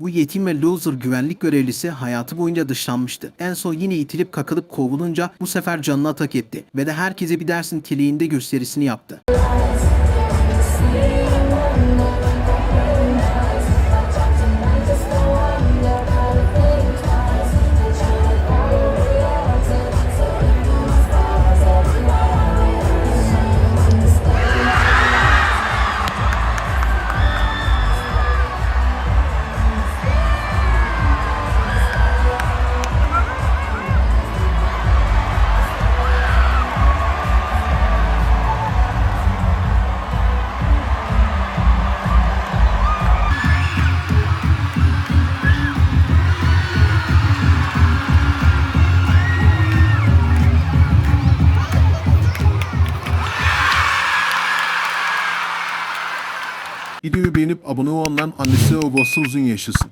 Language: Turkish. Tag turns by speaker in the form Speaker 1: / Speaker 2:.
Speaker 1: Bu yetim ve loser güvenlik görevlisi hayatı boyunca dışlanmıştı. En son yine itilip kakılıp kovulunca bu sefer canına tak etti ve de herkese bir dersin teleğinde gösterisini yaptı.
Speaker 2: Videoyu beğenip abone olanların annesi ve babası uzun yaşasın.